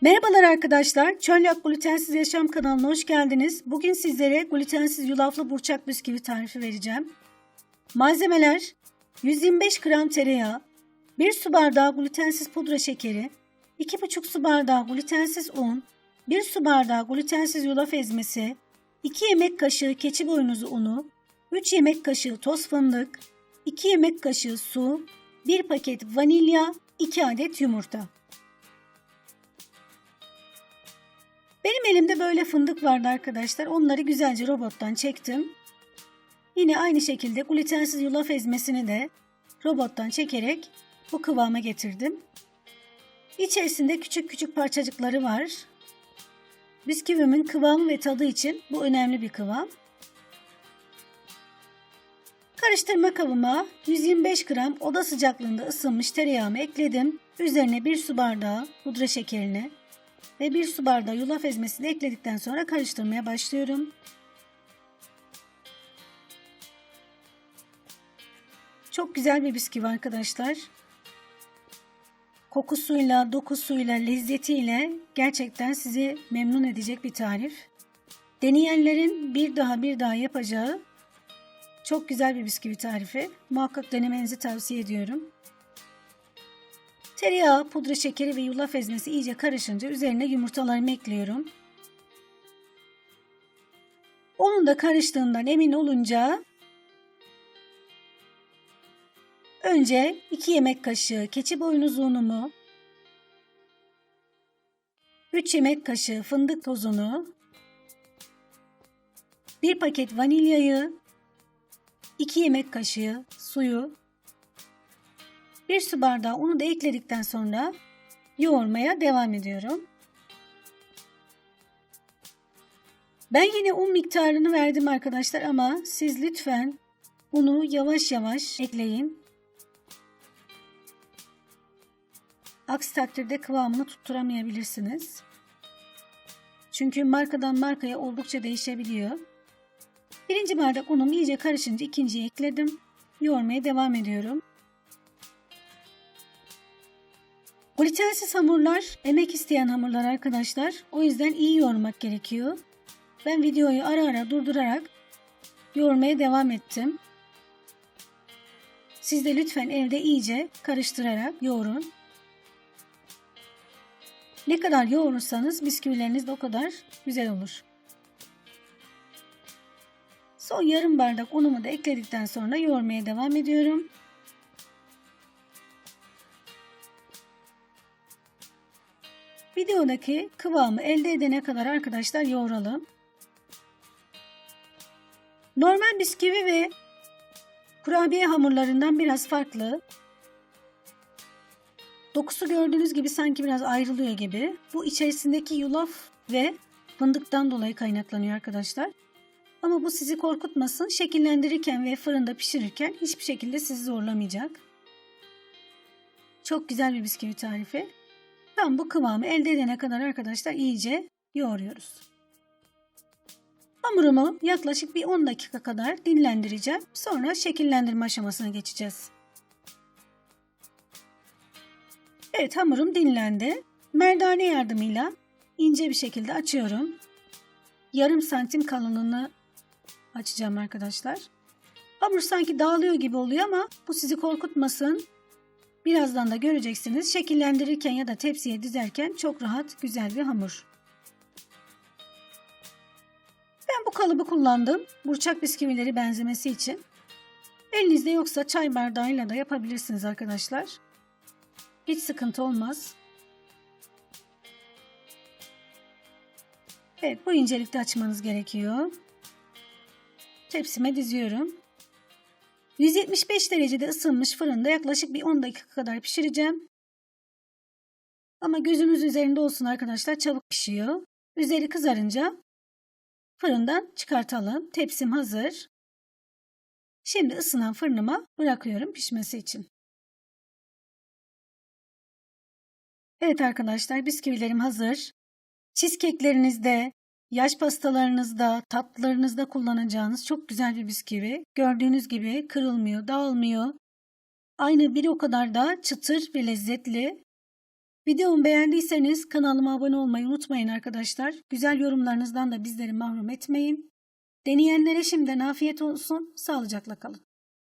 Merhabalar arkadaşlar. Çölyak Glutensiz Yaşam kanalına hoş geldiniz. Bugün sizlere glutensiz yulaflı burçak bisküvi tarifi vereceğim. Malzemeler 125 gram tereyağı, 1 su bardağı glutensiz pudra şekeri, 2,5 su bardağı glutensiz un, 1 su bardağı glutensiz yulaf ezmesi, 2 yemek kaşığı keçi boynuzu unu, 3 yemek kaşığı toz fındık, 2 yemek kaşığı su, 1 paket vanilya, 2 adet yumurta. Benim elimde böyle fındık vardı arkadaşlar. Onları güzelce robottan çektim. Yine aynı şekilde glutensiz yulaf ezmesini de robottan çekerek bu kıvama getirdim. İçerisinde küçük küçük parçacıkları var. Bisküvimin kıvamı ve tadı için bu önemli bir kıvam. Karıştırma kabıma 125 gram oda sıcaklığında ısınmış tereyağımı ekledim. Üzerine 1 su bardağı pudra şekerini ve 1 su bardağı yulaf ezmesini ekledikten sonra karıştırmaya başlıyorum. Çok güzel bir bisküvi arkadaşlar. Kokusuyla, dokusuyla, lezzetiyle gerçekten sizi memnun edecek bir tarif. Deneyenlerin bir daha bir daha yapacağı çok güzel bir bisküvi tarifi. Muhakkak denemenizi tavsiye ediyorum. Tereyağı, pudra şekeri ve yulaf ezmesi iyice karışınca üzerine yumurtalarımı ekliyorum. Onun da karıştığından emin olunca önce 2 yemek kaşığı keçi boynuzu unumu, 3 yemek kaşığı fındık tozunu, 1 paket vanilyayı, 2 yemek kaşığı suyu 1 su bardağı unu da ekledikten sonra yoğurmaya devam ediyorum. Ben yine un miktarını verdim arkadaşlar ama siz lütfen unu yavaş yavaş ekleyin. Aksi takdirde kıvamını tutturamayabilirsiniz. Çünkü markadan markaya oldukça değişebiliyor. Birinci bardak unum iyice karışınca ikinciyi ekledim. Yoğurmaya devam ediyorum. Glutensiz hamurlar emek isteyen hamurlar arkadaşlar. O yüzden iyi yoğurmak gerekiyor. Ben videoyu ara ara durdurarak yoğurmaya devam ettim. Siz de lütfen evde iyice karıştırarak yoğurun. Ne kadar yoğurursanız bisküvileriniz de o kadar güzel olur. Son yarım bardak unumu da ekledikten sonra yoğurmaya devam ediyorum. Videodaki kıvamı elde edene kadar arkadaşlar yoğuralım. Normal bisküvi ve kurabiye hamurlarından biraz farklı. Dokusu gördüğünüz gibi sanki biraz ayrılıyor gibi. Bu içerisindeki yulaf ve fındıktan dolayı kaynaklanıyor arkadaşlar. Ama bu sizi korkutmasın. Şekillendirirken ve fırında pişirirken hiçbir şekilde sizi zorlamayacak. Çok güzel bir bisküvi tarifi. Tam bu kıvamı elde edene kadar arkadaşlar iyice yoğuruyoruz. Hamurumu yaklaşık bir 10 dakika kadar dinlendireceğim. Sonra şekillendirme aşamasına geçeceğiz. Evet hamurum dinlendi. Merdane yardımıyla ince bir şekilde açıyorum. Yarım santim kalınlığını açacağım arkadaşlar. Hamur sanki dağılıyor gibi oluyor ama bu sizi korkutmasın. Birazdan da göreceksiniz. Şekillendirirken ya da tepsiye dizerken çok rahat, güzel bir hamur. Ben bu kalıbı kullandım. Burçak bisküvileri benzemesi için. Elinizde yoksa çay bardağıyla da yapabilirsiniz arkadaşlar. Hiç sıkıntı olmaz. Evet bu incelikte açmanız gerekiyor. Tepsime diziyorum. 175 derecede ısınmış fırında yaklaşık bir 10 dakika kadar pişireceğim. Ama gözünüz üzerinde olsun arkadaşlar çabuk pişiyor. Üzeri kızarınca fırından çıkartalım. Tepsim hazır. Şimdi ısınan fırınıma bırakıyorum pişmesi için. Evet arkadaşlar bisküvilerim hazır. Cheesecake'lerinizde, Yaş pastalarınızda, tatlılarınızda kullanacağınız çok güzel bir bisküvi. Gördüğünüz gibi kırılmıyor, dağılmıyor. Aynı bir o kadar da çıtır ve lezzetli. Videomu beğendiyseniz kanalıma abone olmayı unutmayın arkadaşlar. Güzel yorumlarınızdan da bizleri mahrum etmeyin. Deneyenlere şimdiden afiyet olsun. Sağlıcakla kalın.